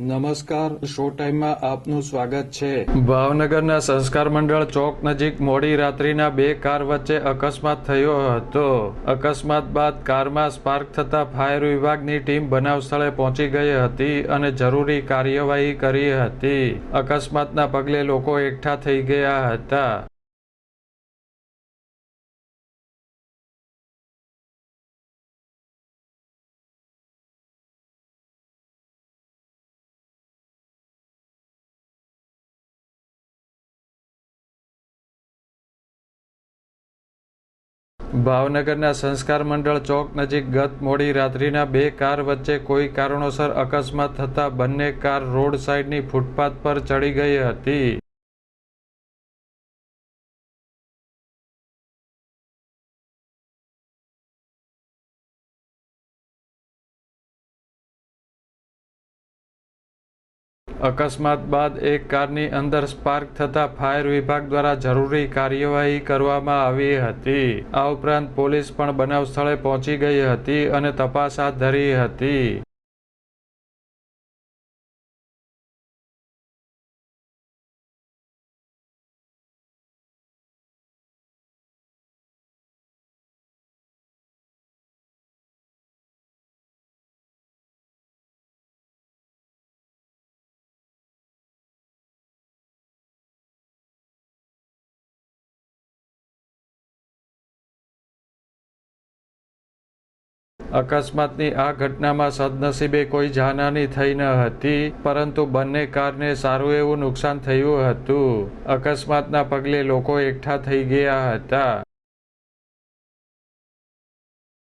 નમસ્કાર, શો ટાઈમમાં આપનું સ્વાગત છે. ભાવનગરના સંસ્કાર મંડળ ચોક નજીક મોડી રાત્રિના બે કાર વચ્ચે અકસ્માત થયો હતો. અકસ્માત બાદ કારમાં સ્પાર્ક થતા ફાયર વિભાગની ટીમ બનાવ સ્થળે પહોંચી ગઈ હતી અને જરૂરી કાર્યવાહી કરી હતી. અકસ્માતના પગલે લોકો એકઠા થઈ ગયા હતા. ભાવનગરના સંસ્કાર મંડળ ચોક નજીક ગત મોડી રાત્રિના બે કાર વચ્ચે કોઈ કારણોસર અકસ્માત થતા બંને કાર રોડ સાઇડની ફૂટપાથ પર ચડી ગઈ હતી. અકસ્માત બાદ એક કારની અંદર સ્પાર્ક થતા ફાયર વિભાગ દ્વારા જરૂરી કાર્યવાહી કરવામાં આવી હતી. આ ઉપરાંત પોલીસ પણ બનાવ સ્થળે પહોંચી ગઈ હતી અને તપાસ હાથ ધરી હતી. અકસ્માતની આ ઘટનામાં સદનસીબે કોઈ જાનહાની થઈ ન હતી, પરંતુ બંને કારને સારું એવું નુકસાન થયું હતું. અકસ્માતના પગલે લોકો એકઠા થઈ ગયા હતા.